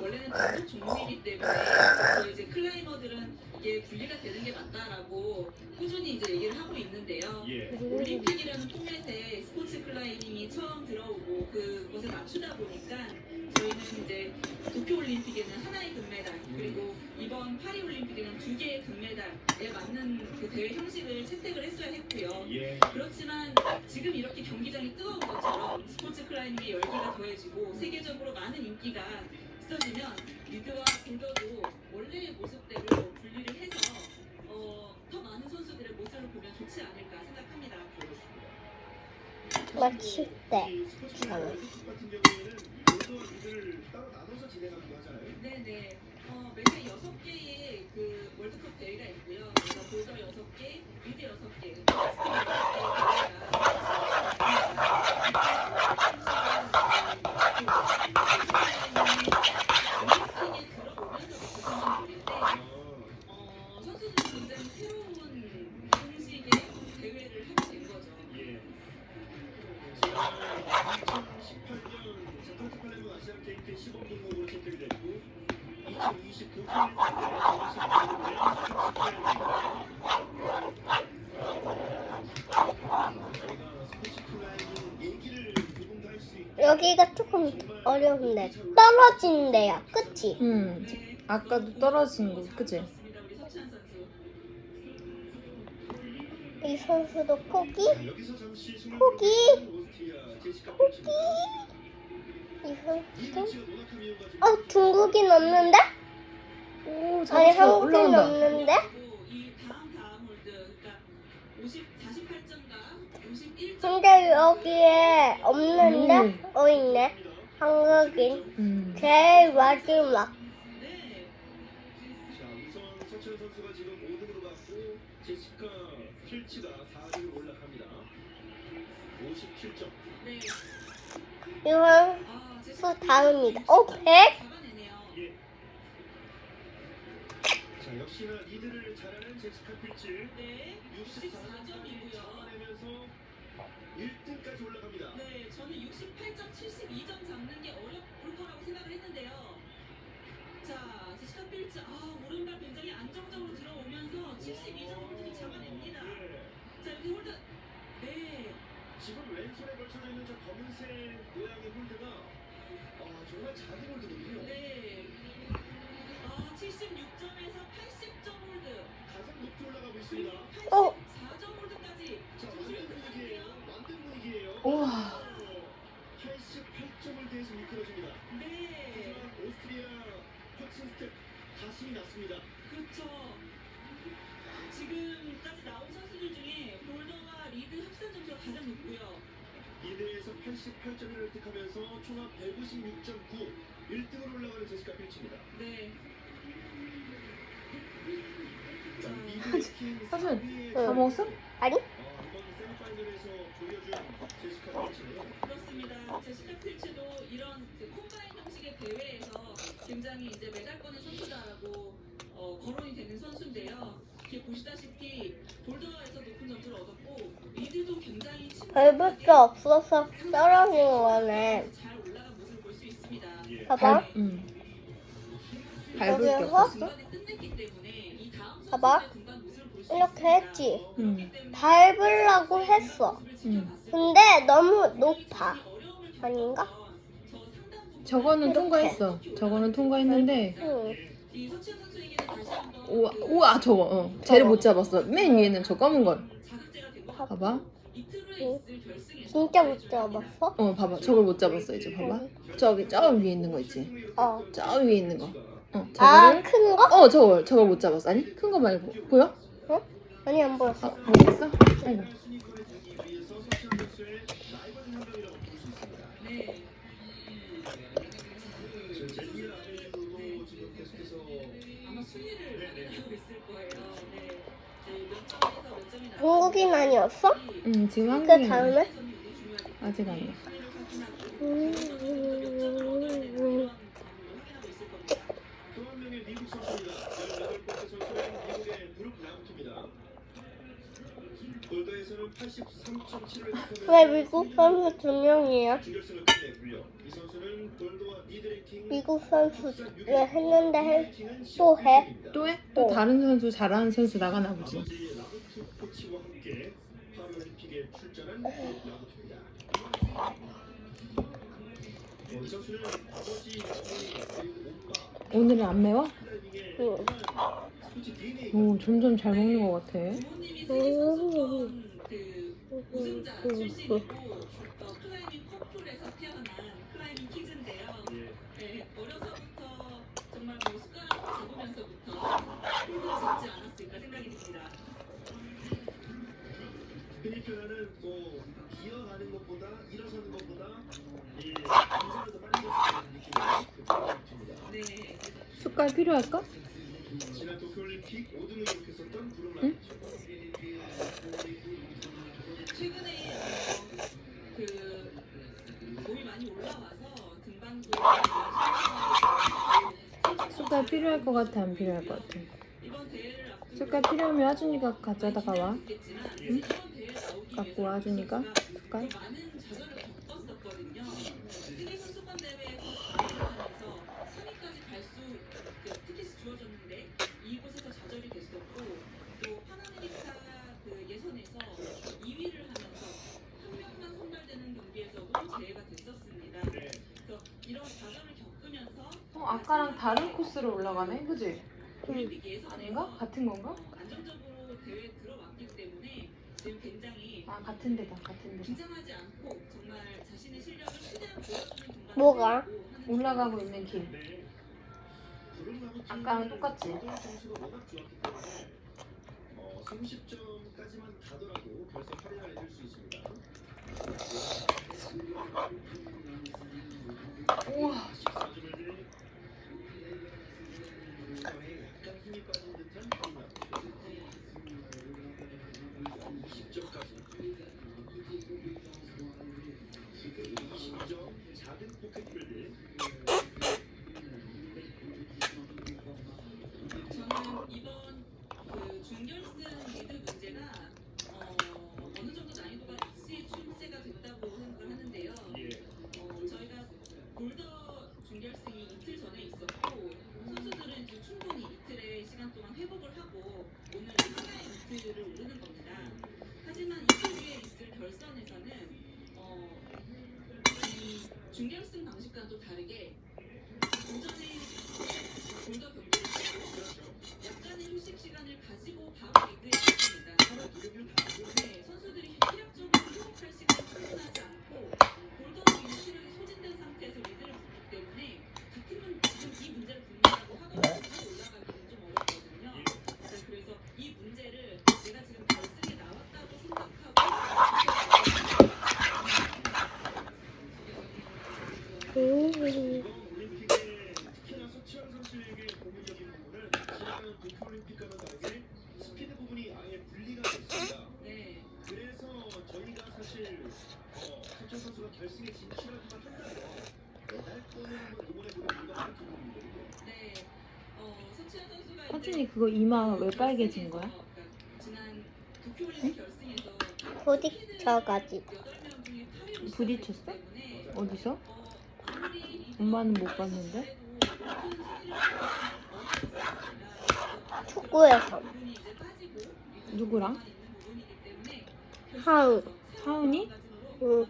원래는 단독 종목이기 때문에 이제 클라이머들은 이게 분리가 되는 게 맞다라고 꾸준히 이제 얘기를 하고 있는데요. 예. 올림픽이라는 포맷에 스포츠 클라이밍이 처음 들어오고 그것에 맞추다 보니까 저희는 이제 도쿄 올림픽에는 하나의 금메달 그리고 이번 파리 올림픽에는 두 개의 금메달에 맞는 그 대회 형식을 채택을 했어야 했고요. 예. 그렇지만 지금 이렇게 경기장이 뜨거운 것처럼 스포츠 클라이밍의 열기가 더해지고 세계적으로 많은 인기가 있어지면 리드와 볼더도 원래의 모습대로 분리를 해서 어, 더 많은 선수들의 모습을 보면 좋지 않을까 생각합니다. 맞출 때. 네네. 어, 매년 여섯 개의 그 월드컵 대회가 있고요. 그래서 볼더 여섯 개, 리드 여섯 개, 스피드 여섯 개. 어, 어, 선수들은 굉장히 새로운 형식의 대회를 하게 된 거죠. 예. 지난 2018년 자카르타 게임 시범 종목으로 채택이 됐고 2029 필리핀 저희가 스포츠 클라이밍 얘기를 조금 더할수 있게 여기가 조금 어려운데 떨어진대요. 그치? 음. 네. 아까도 떨어진 거, 그치? 이 선수도 포기? 포기! 포기! 이이 선수도? 위치가 노낙함 이유가 좀어 중국인 없는데? 오, 아니. 한국인 올라온다. 없는데? 그리고 이 다음 다음 홀드 50 48점과 51점. 근데 여기에 없는데? 음. 어 있네. 한국인. 음. 제일 마지막. 네. 자 우선 서천 선수가 지금 5등으로 갔고 제시카 필치가 4등으로 올라갑니다 57점 네. 이건 수 다음이다. 어 100? 잡아내네요. 예. 자 역시나 리드를 잘하는 제시카 필치 네. 64점이고요 64점이고요. 잡아내면서 1등까지 올라갑니다 네, 저는 68점, 72점 잡는 게 어려울 거라고 생각을 했는데요. 자, 제시카 필츠, 아, 오른발 굉장히 안정적으로 들어오면서 72점 홀드도 잡아냅니다. 예. 자, 여기 홀드. 네. 지금 왼손에 걸쳐져 있는 저 검은색 모양의 홀드가 아, 정말 작은 홀드거든요 네. 아, 76점에서 80점 홀드. 가장 높이 올라가고 있습니다 84점 홀드까지. 자, 완전 분위기예요. 완전 분위기예요. 우와. 88점을 대해서 미끄러집니다. 네. 하지만 오스트리아 확신 스텝 가슴이 났습니다. 그렇죠. 지금까지 나온 선수들 중에 볼더와 리드 합산 점수가 가장 높고요. 2대에서 88점을 획득하면서 총합 156.9 1등으로 올라가는 제시카 필치입니다. 네. 자, 사실 4위에 다 먹었어? 아니? 이번 세미파이널에서 보여준 제시카 필치는 그렇습니다. 제시카 필츠도 이런 그 콤바인 형식의 대회에서 굉장히 이제 메달권의 선수다라고 어, 거론이 되는 선수인데요. 보시다시피 볼더에서 높은 점수를 얻었고 리드도 굉장히 밟을 게 없어서 떨어진 거네. 잘 올라간 모습을 볼 수 있습니다. 예. 봐봐. 발, 음. 밟을 게 여기서? 없었어? 중간에 끝냈기 때문에 이 다음 봐봐. 모습을 볼 수 이렇게. 했지. 음. 그렇기 때문에 밟으려고 했어. 음. 근데 너무 높아. 아닌가? 저거는 통과했어. 저거는 통과했는데, 응. 이 서치현 우와, 그 우와, 저거, 어. 쟤를 못 잡았어. 맨 위에는 저 검은 걸. 봐봐. 진짜 못 잡았어? 어, 봐봐. 저걸 못 잡았어, 이제 봐봐. 저기, 저 위에 있는 거 있지? 어. 저 위에 있는 거. 어, 아, 저거를. 큰 거? 어, 저걸, 저걸 못 잡았어. 아니, 큰 거 말고. 보여? 아니, 안 아, 보였어. 아이고. 한국인 아니었어? 음, 지금 그 한국인. 다음에? 아직 아니야. 음. 또한 명의 미국 선수입니다. 18번째 선수는 미국의 브룩 라우트입니다. 볼더에서는 83.7m. 왜 미국 선수 두 명이야? 미국 선수 왜 했는데 해? 또 해? 또 해? 또 다른 선수 잘하는 선수 나가나 보지. 코치와 함께 파리올림픽에 출전한 라부트입니다. 어, 이 선수는 아버지, 어머니, 그리고 오빠, 오늘은 안 매워? DNA가 오 점점 잘 먹는 것 같아. 부모님이 그 우승자 출신이고 어, 기어가는 것보다 일어서는 것보다 이 인생을 더 빨리 할수 있는 느낌이 듭니다. 네. 숟갈 필요할까? 지난 도쿄올림픽 5등을 기록했었던 구름 응? 라비츠. 최근에 어, 그 몸이 많이 올라와서 등반도 숟갈 필요할 것 같아 안 필요할 것 같아? 숟갈 필요하면 하준이가 가져다가 와. 응? 대회 갖고 와 하준이가 숟갈. 많은 좌절을 겪었었거든요. 세계 선수권 대회에서 4위를 하면서 3위까지 갈수 티켓이 주어졌는데 이곳에서 좌절이 됐었고 또 파나메리카 그 예선에서 2위를 하면서 한 명만 선발되는 경기에서도 제외가 됐었습니다. 네. 그래서 이런 좌절을 겪으면서 어 아까랑 다른 코스로 올라가네, 그지? 예선에서 아닌가? 같은 건가? 어, 안정적으로 들어왔기 때문에 지금 굉장히 아 같은 데다 같은 데. 긴장하지 않고 정말 자신의 실력을 최대한 보여주는 뭐가? 올라가고 있는 길. 아까랑 똑같지? 모든 점수가 워낙 좋았기 때문에 어, 30점까지만 가더라도 결승 8위를 해줄 수 있습니다. 우와. 14점을 이 준결승 방식과는 또 다르게 오전에 골더 경기를 하고 약간의 휴식 시간을 가지고 바로 리그에 갔습니다. 하나 두 경기를 다 하고 네, 선수들이 체력적으로 회복할 시간이 충분하지 않고 골더로 이 체력이 소진된 상태에서 리드를 붙기 때문에 같으면 지금 이 문제를 붙는다고 하더라도 바로 올라가기는 좀 어렵거든요. 네, 그래서 이 문제를 내가 지금 결승에 나왔다고 생각하고 음. 이번 올림픽에 특히나 서치환 선수에게 고민적인 부분은 지난 도쿄올림픽과는 다르게 스피드 부분이 아예 분리가 됐습니다. 네, 그래서 저희가 사실 어, 서치환 선수가 결승 하준이 그거 이마 왜 빨개진 거야? 결승에서 부딪혀가지고. 부딪혔어? 어디서? 엄마는 못 봤는데. 축구에서. 누구랑? 하은. 하은이? 응.